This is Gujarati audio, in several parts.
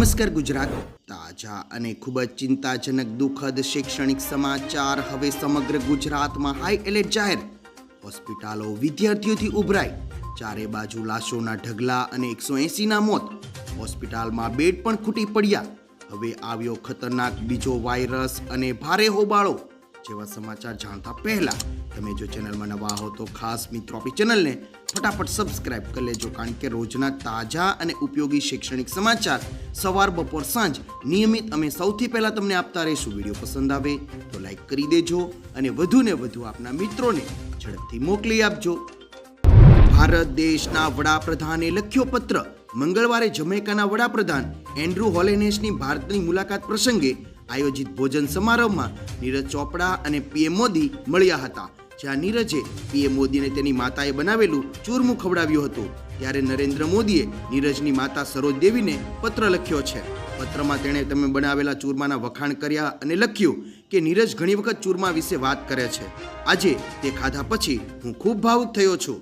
નમસ્કાર ગુજરાત. તાજા અને ખૂબ જ ચિંતાજનક દુઃખદ શૈક્ષણિક સમાચાર હવે સમગ્ર ગુજરાતમાં હાઈ એલર્ટ જાહેર. હોસ્પિટલો વિદ્યાર્થીઓથી ઉભરાય ચારે બાજુ લાશોના ઢગલા અને એકસો એંસીના મોત. હોસ્પિટલમાં બેડ પણ ખૂટી પડ્યા. હવે આવ્યો ખતરનાક બીજો વાયરસ અને ભારે હોબાળો. જેવા સમાચાર જાણતા પહેલા તમે જો ચેનલમાં નવા હો તો ખાસ મિત્રો આપણી ચેનલને ફટાફટ સબસ્ક્રાઇબ કરી લેજો, કારણ કે રોજના તાજા અને ઉપયોગી શૈક્ષણિક સમાચાર સવાર, બપોર, સાંજ નિયમિત અમે સૌથી પહેલા તમને આપતા રહીશું. વીડિયો પસંદ આવે તો લાઈક કરી દેજો અને વધુને વધુ આપના મિત્રોને ઝડપથી મોકલી આપજો. ભારત દેશના વડાપ્રધાને લખ્યો પત્ર. મંગળવારે જમૈકાના વડાપ્રધાન એન્ડ્રુ હોલેનેસની ભારતની મુલાકાત પ્રસંગે આયોજિત ભોજન સમારોહમાં નીરજ ચોપડા અને પીએમ મોદી મળ્યા હતા, જ્યાં નીરજે પીએમ મોદીને તેની માતાએ બનાવેલું ચૂરમું ખવડાવ્યું હતું. ત્યારે નરેન્દ્ર મોદીએ નીરજની માતા સરોજ દેવીને પત્ર લખ્યો છે. પત્રમાં તેણે તમે બનાવેલા ચૂરમાના વખાણ કર્યા અને લખ્યું કે નીરજ ઘણી વખત ચૂરમા વિશે વાત કરે છે. આજે તે ખાધા પછી હું ખૂબ ભાવુક થયો છું.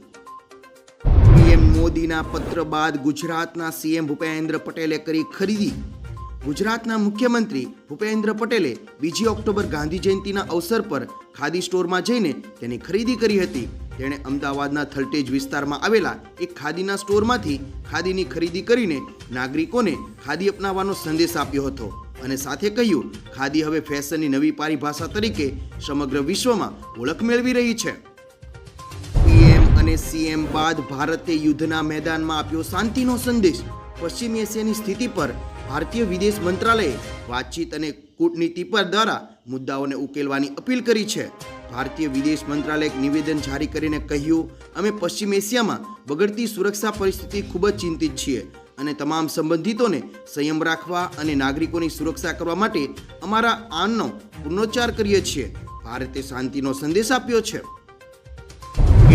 પીએમ મોદીના પત્ર બાદ ગુજરાતના સીએમ ભૂપેન્દ્ર પટેલે કરી ખરીદી. ગુજરાતના મુખ્યમંત્રી ભૂપેન્દ્ર પટેલે બીજી ઓક્ટોબર ગાંધી જયંતિના અવસર પર ખાદી સ્ટોરમાં જઈને તેની ખરીદી કરી હતી. તેણે અમદાવાદના થલટેજ વિસ્તારમાં આવેલા એક ખાદીના સ્ટોરમાંથી ખાદીની ખરીદી કરીને નાગરિકોને ખાદી અપનાવવાનો સંદેશ આપ્યો હતો અને સાથે કહ્યું, ખાદી હવે ફેશનની નવી પારિભાષા તરીકે સમગ્ર વિશ્વમાં ઓળખ મેળવી રહી છે. પીએમ અને સીએમ બાદ ભારતે યુદ્ધના મેદાનમાં આપ્યો શાંતિનો સંદેશ. પશ્ચિમ એશિયાની સ્થિતિ પર ભારતીય વિદેશ મંત્રાલયે વાતચીત અને કૂટનીતિ પર દ્વારા મુદ્દાઓને ઉકેલવાની અપીલ કરી છે. ભારતીય વિદેશ મંત્રાલયે એક નિવેદન જારી કરીને કહ્યું, અમે પશ્ચિમ એશિયામાં બગડતી સુરક્ષા પરિસ્થિતિ ખૂબ જ ચિંતિત છીએ અને તમામ સંબંધિતોને સંયમ રાખવા અને નાગરિકોની સુરક્ષા કરવા માટે અમારા આનનો પુનરોચ્ચાર કરીએ છીએ. ભારતે શાંતિનો સંદેશ આપ્યો છે.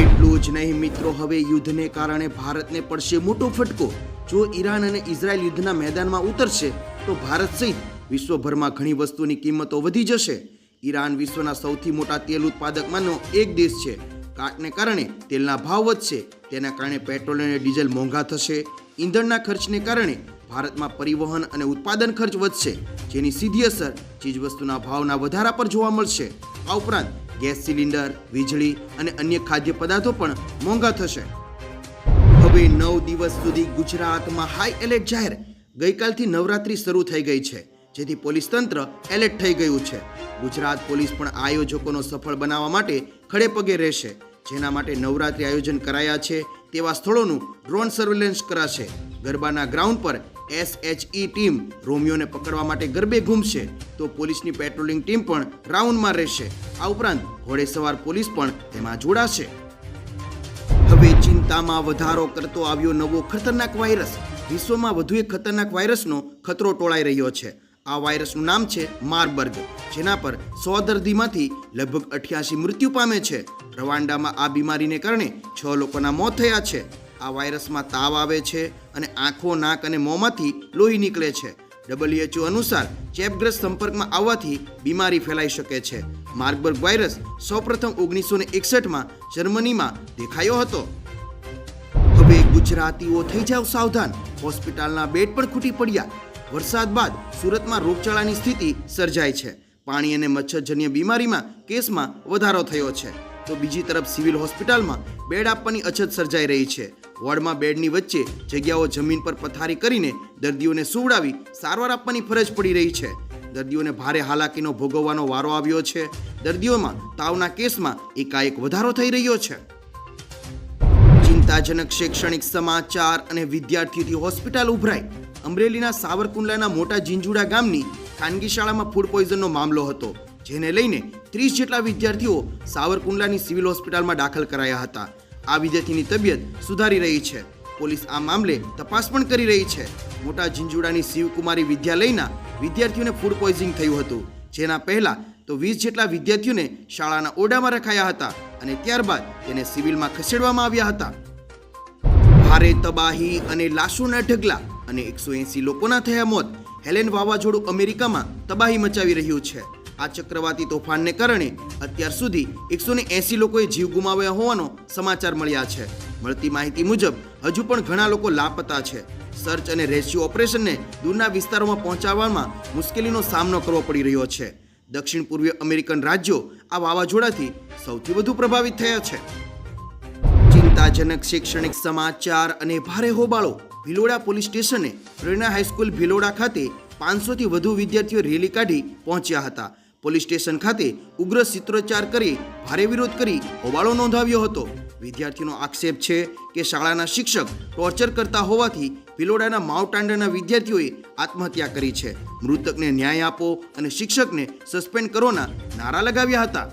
એટલું જ નહીં મિત્રો, હવે યુદ્ધને કારણે ભારતને પડશે મોટો ફટકો. જો ઈરાન અને ઇઝરાયલ યુદ્ધના મેદાનમાં ઉતરશે, તો ભારત સહિત વિશ્વભરમાં ઘણી વસ્તુની કિંમતો વધી જશે. ઈરાન વિશ્વના સૌથી મોટા તેલ ઉત્પાદકમાંનો એક દેશ છે. કાટને કારણે તેલના ભાવ વધશે, તેના કારણે પેટ્રોલ અને ડીઝલ મોંઘા થશે. ઈંધણના ખર્ચને કારણે ભારતમાં પરિવહન અને ઉત્પાદન ખર્ચ વધશે, જેની સીધી અસર ચીજવસ્તુના ભાવના વધારા પર જોવા મળશે. આ ઉપરાંત ગેસ સિલિન્ડર, વીજળી અને અન્ય ખાદ્ય પદાર્થો પણ મોંઘા થશે. હવે નવ દિવસ સુધી ગુજરાતમાં હાઈ એલર્ટ જાહેર. ગઈકાલથી નવરાત્રી શરૂ થઈ ગઈ છે, જેથી પોલીસ તંત્ર એલર્ટ થઈ ગયું છે. ગુજરાત પોલીસ પણ આયોજકોનો સફળ બનાવવા માટે ખડે પગે રહેશે. જેના માટે નવરાત્રી આયોજન કરાયા છે તેવા સ્થળોનું ડ્રોન સર્વેલન્સ કરાશે. ગરબાના ગ્રાઉન્ડ પર એસએચઈ ટીમ રોમિયોને પકડવા માટે ગરબે ઘૂમશે. તો પોલીસની પેટ્રોલિંગ ટીમ પણ રાઉન્ડમાં રહેશે. આ ઉપરાંત ઘોડેસવાર પોલીસ પણ તેમાં જોડાશે. ચિંતામાં વધારો કરતો આવ્યો નવો ખતરનાક વાયરસ. વિશ્વમાં વધુ એક ખતરનાક વાયરસનો ખતરો ટોળાઈ રહ્યો છે. આ વાયરસનું નામ છે મારબર્ગ, જેના પર સો દર્દીમાંથી લગભગ અઠ્યાસી મૃત્યુ પામે છે. રવાંડામાં આ બીમારીને કારણે છ લોકોના મોત થયા છે. આ વાયરસમાં તાવ આવે છે અને આંખો, નાક અને મોંમાંથી લોહી નીકળે છે. ડબલ્યુએચઓ અનુસાર ચેપગ્રસ્ત સંપર્કમાં આવવાથી બીમારી ફેલાઈ શકે છે. માર્બર્ગ વાયરસ સૌપ્રથમ ઓગણીસો ને એકસઠમાં જર્મનીમાં દેખાયો હતો. ગુજરાતીઓ થઈ જાવ સાવધાન. હોસ્પિટલના બેડ પણ ખૂટી પડ્યા. વરસાદ બાદ સુરતમાં રોગચાળાની સ્થિતિ સર્જાય છે. પાણી અને મચ્છરજન્ય બીમારીમાં કેસમાં વધારો થયો છે. તો બીજી તરફ સિવિલ હોસ્પિટલમાં બેડ આપવાની અછત સર્જાઈ રહી છે. વોર્ડમાં બેડની વચ્ચે જગ્યાઓ જમીન પર પથારી કરીને દર્દીઓને સુવડાવી સારવાર આપવાની ફરજ પડી રહી છે. દર્દીઓને ભારે હાલાકીનો ભોગવવાનો વારો આવ્યો છે. દર્દીઓમાં તાવના કેસમાં એકાએક વધારો થઈ રહ્યો છે. ચિંતાજનક શૈક્ષણિક સમાચાર અને વિદ્યાર્થીઓથી હોસ્પિટલ ઉભરાઈ. અમરેલીના સાવરકુંડલાના મોટા જીંજુડા ગામની ખાનગી શાળામાં ફૂડ પોઈઝનનો મામલો હતો, જેને લઈને ત્રીસ જેટલા વિદ્યાર્થીઓ સાવરકુંડલાની સિવિલ હોસ્પિટલમાં દાખલ કરાયા હતા. આ વિદ્યાર્થીની તબિયત સુધારી રહી છે. પોલીસ આ મામલે તપાસ પણ કરી રહી છે. મોટા જીંજુડાની શિવકુમારી વિદ્યાલયના વિદ્યાર્થીઓને ફૂડ પોઈઝિંગ થયું હતું. જેના પહેલા તો વીસ જેટલા વિદ્યાર્થીઓને શાળાના ઓરડામાં રખાયા હતા અને ત્યારબાદ તેને સિવિલમાં ખસેડવામાં આવ્યા હતા. ભારે તબાહી અને લાશોના ઢગલા અને એકસો એંસી લોકોના થયા મોત હેલેન વાવાઝોડું અમેરિકામાં તબાહી મચાવી રહ્યું છે. આ ચક્રવાતી તોફાનને કારણે અત્યાર સુધી એકસો ને એંસી લોકોએ જીવ ગુમાવ્યા હોવાનો સમાચાર મળ્યા છે. મળતી માહિતી મુજબ, હજુ પણ ઘણા લોકો લાપતા છે. સર્ચ અને રેસ્ક્યુ ઓપરેશનને દૂરના વિસ્તારોમાં પહોંચાડવામાં મુશ્કેલીનો સામનો કરવો પડી રહ્યો છે. દક્ષિણ પૂર્વીય અમેરિકન રાજ્યો આ વાવાઝોડાથી સૌથી વધુ પ્રભાવિત થયા છે. ચિંતાજનક શૈક્ષણિક સમાચાર અને ભારે હોબાળો. ભિલોડા પોલીસ સ્ટેશને પ્રેરણા હાઈસ્કૂલ ભિલોડા ખાતે પાંચસોથી વધુ વિદ્યાર્થીઓ રેલી કાઢી પહોંચ્યા હતા. પોલીસ સ્ટેશન ખાતે ઉગ્ર સિત્રોચ્ચાર કરી ભારે વિરોધ કરી હોબાળો નોંધાવ્યો હતો. વિદ્યાર્થીનો આક્ષેપ છે કે શાળાના શિક્ષક ટોર્ચર કરતા હોવાથી ભિલોડાના માવટાંડાના વિદ્યાર્થીઓએ આત્મહત્યા કરી છે. મૃતકને ન્યાય આપો અને શિક્ષકને સસ્પેન્ડ કરોના નારા લગાવ્યા હતા.